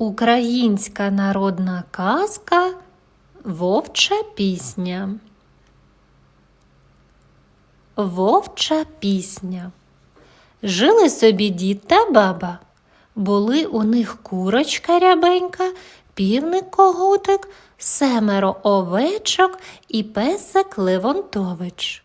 Українська народна казка Вовча пісня. Вовча пісня. Жили собі дід та баба. Були у них курочка рябенька, півник когутик, семеро овечок і песик Левонтович.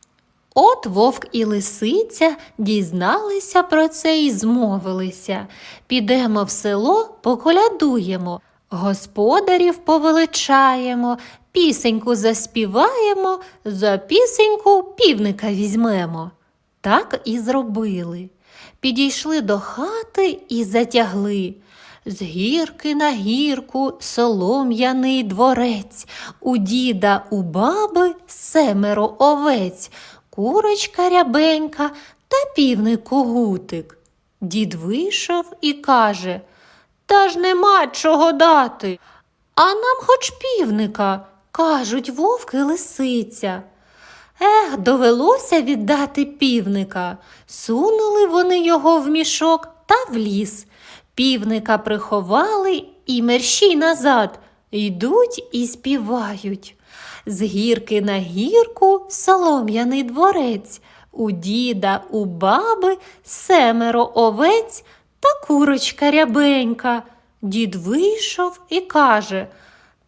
От вовк і лисиця дізналися про це і змовилися. Підемо в село, поколядуємо, господарів повеличаємо, пісеньку заспіваємо, за пісеньку півника візьмемо. Так і зробили. Підійшли до хати і затягли. З гірки на гірку солом'яний дворець, у діда, у баби семеро овець, курочка рябенька та півник когутик. Дід вийшов і каже Та ж нема чого дати. А нам хоч півника, кажуть вовк і лисиця. Ех, довелося віддати півника. Сунули вони його в мішок та в ліс. Півника приховали і мерщій назад. Йдуть і співають. З гірки на гірку солом'яний дворець, у діда, у баби семеро овець та курочка рябенька. Дід вийшов і каже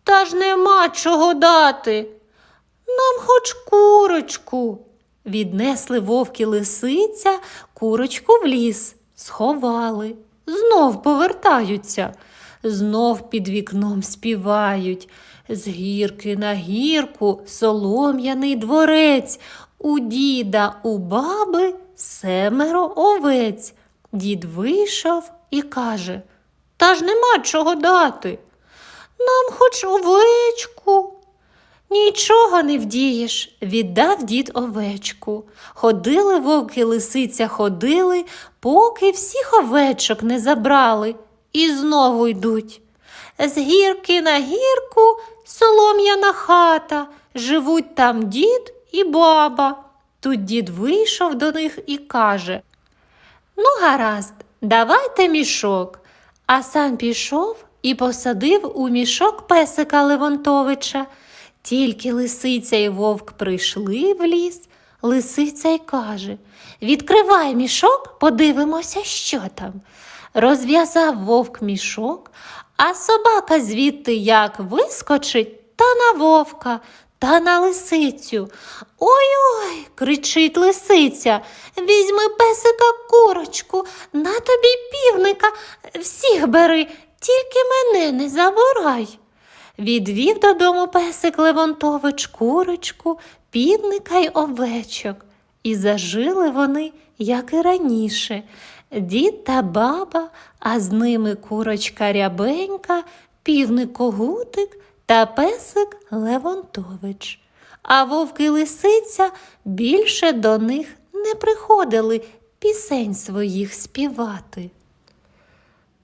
Та ж нема чого дати. Нам хоч курочку. Віднесли вовки лисиця, курочку в ліс, сховали, знов повертаються, знов під вікном співають. З гірки на гірку солом'яний дворець, у діда, у баби семеро овець. Дід вийшов і каже Та ж нема чого дати. Нам хоч овечку. Нічого не вдієш, віддав дід овечку. Ходили вовки лисиця ходили, поки всіх овечок не забрали, і знову йдуть. З гірки на гірку солом'яна хата, живуть там дід і баба. Тут дід вийшов до них і каже Ну, гаразд, давайте мішок. А сам пішов і посадив у мішок песика Левонтовича. Тільки лисиця і вовк прийшли в ліс, лисиця й каже Відкривай мішок, подивимося, що там. Розв'язав вовк мішок, а собака звідти як вискочить та на вовка, та на лисицю. Ой-ой, кричить лисиця. Візьми песика курочку, на тобі півника, всіх бери, тільки мене не забирай. Відвів додому песик Левонтович курочку, півника й овечок. І зажили вони, як і раніше, дід та баба, а з ними курочка рябенька, півник когутик та песик Левонтович. А вовки лисиця більше до них не приходили пісень своїх співати.